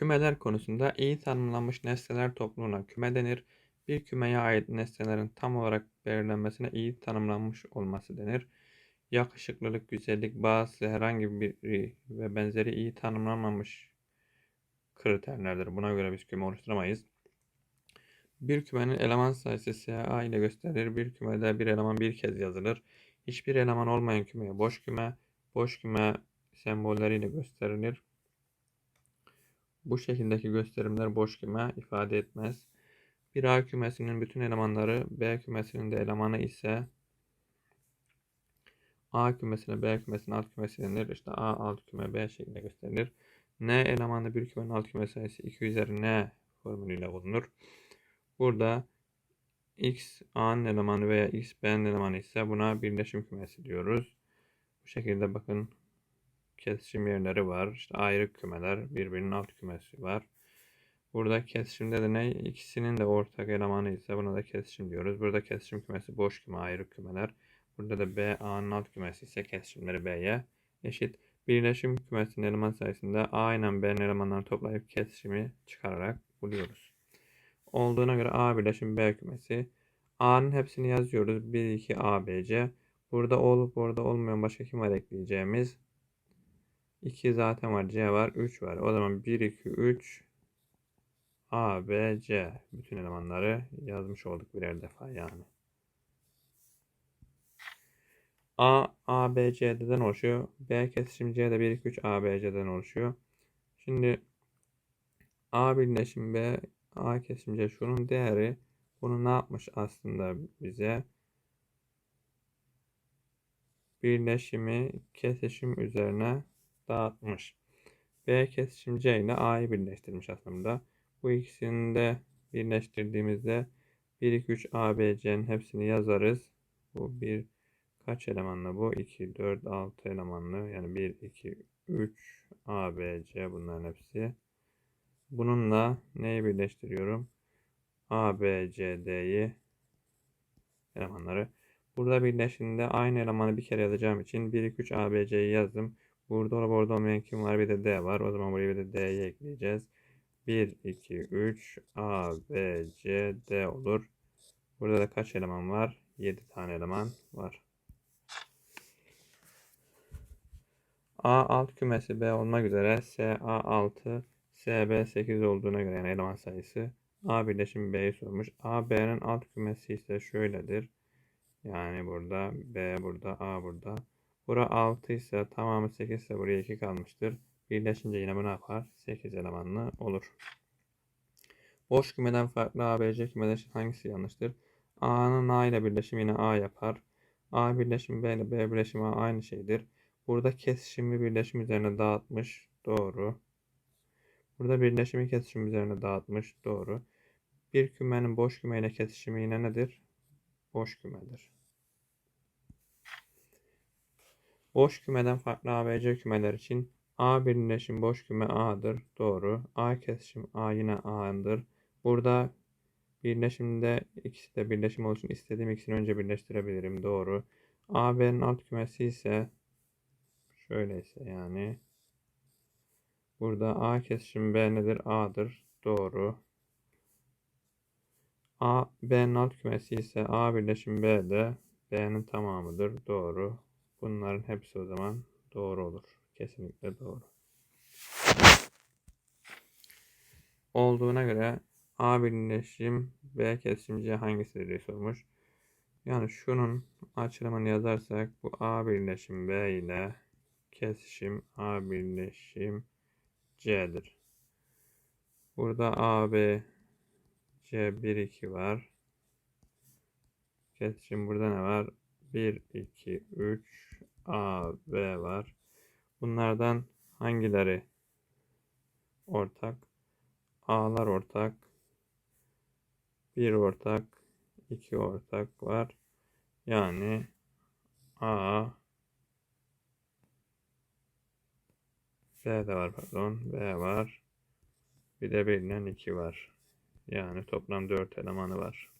Kümeler konusunda iyi tanımlanmış nesneler topluluğuna küme denir. Bir kümeye ait nesnelerin tam olarak belirlenmesine iyi tanımlanmış olması denir. Yakışıklılık, güzellik, bazı herhangi biri ve benzeri iyi tanımlanmamış kriterlerdir. Buna göre biz küme oluşturamayız. Bir kümenin eleman sayısı SA ile gösterilir. Bir kümede bir eleman bir kez yazılır. Hiçbir eleman olmayan kümeye boş küme, boş küme sembolleriyle gösterilir. Bu şekildeki gösterimler boş küme ifade etmez. Bir A kümesinin bütün elemanları B kümesinin de elemanı ise A kümesine B kümesinin alt kümesi denilir. İşte A alt küme B şeklinde gösterilir. N elemanı bir kümenin alt küme sayısı 2 üzeri N formülüyle bulunur. Burada X A'nın elemanı veya X B'nin elemanı ise buna birleşim kümesi diyoruz. Bu şekilde bakın kesişim yerleri var. İşte ayrı kümeler, birbirinin alt kümesi var. Burada kesişimde de ne? İkisinin de ortak elemanı ise buna da kesişim diyoruz. Burada kesişim kümesi boş küme, ayrı kümeler. Burada da B, A'nın alt kümesi ise kesişimleri B'ye eşit. Birleşim kümesinin eleman sayısında A ile B'nin elemanlarını toplayıp kesişimi çıkararak buluyoruz. Olduğuna göre A birleşim B kümesi. A'nın hepsini yazıyoruz. 1, 2, A, B, C. Burada olup orada olmayan başka kim var ekleyeceğimiz? 2 zaten var. C var. 3 var. O zaman 1, 2, 3 A, B, C. Bütün elemanları yazmış olduk birer defa yani. A, A, B, C'den oluşuyor. B kesişim C'de 1, 2, 3 A, B, C'den oluşuyor. Şimdi A birleşim B, A kesişim C şunun değeri bunu ne yapmış aslında bize? Birleşimi kesişim üzerine dağıtmış. B kesişim C ile A'yı birleştirmiş aslında. Bu ikisini de birleştirdiğimizde 1, 2, 3 A, B, C'nin hepsini yazarız. Bu bir kaç elemanlı bu? 2, 4, 6 elemanlı. Yani 1, 2, 3 A, B, C bunların hepsi. Bununla neyi birleştiriyorum? A, B, C, D'yi elemanları. Burada birleştiğinde aynı elemanı bir kere yazacağım için 1, 2, 3 A, B, C'yi yazdım. Burada olup orada olmayan kim var? Bir de D var. O zaman buraya bir de D'yi ekleyeceğiz. 1, 2, 3 A, B, C, D olur. Burada da kaç eleman var? 7 tane eleman var. A alt kümesi B olmak üzere S A 6 S B 8 olduğuna göre yani eleman sayısı A birleşim B'yi sormuş. A B'nin alt kümesi ise şöyledir. Yani burada B burada A burada. Bura 6 ise tamamı 8 ise buraya 2 kalmıştır. Birleşince yine bu ne yapar? 8 elemanlı olur. Boş kümeden farklı A, B, C kümeden hangisi yanlıştır? A'nın A ile birleşimi yine A yapar. A birleşimi B ile B birleşimi A aynı şeydir. Burada kesişimi birleşim üzerine dağıtmış. Doğru. Burada birleşimi kesişim üzerine dağıtmış. Doğru. Bir kümenin boş küme ile kesişimi yine nedir? Boş kümedir. Boş kümeden farklı ABC kümeler için A birleşim boş küme A'dır. Doğru. A kesişim A yine A'dır. Burada birleşimde ikisi de birleşim olsun istediğim ikisini önce birleştirebilirim. Doğru. A B'nin alt kümesi ise şöyleyse yani burada A kesişim B nedir? A'dır. Doğru. A B'nin alt kümesi ise A birleşim B de B'nin tamamıdır. Doğru. Bunların hepsi o zaman doğru olur. Kesinlikle doğru. Olduğuna göre A birleşim B kesişim C hangisidir diye sormuş. Yani şunun açılımını yazarsak bu A birleşim B ile kesişim A birleşim C'dir. Burada A, B, C 1, 2 var. Kesişim burada ne var? 1, 2, 3, A, B var. Bunlardan hangileri ortak? A'lar ortak. 1 ortak. 2 ortak var. Yani A B de var pardon. B var. Bir de 1 ile 2 var. Yani toplam 4 elemanı var.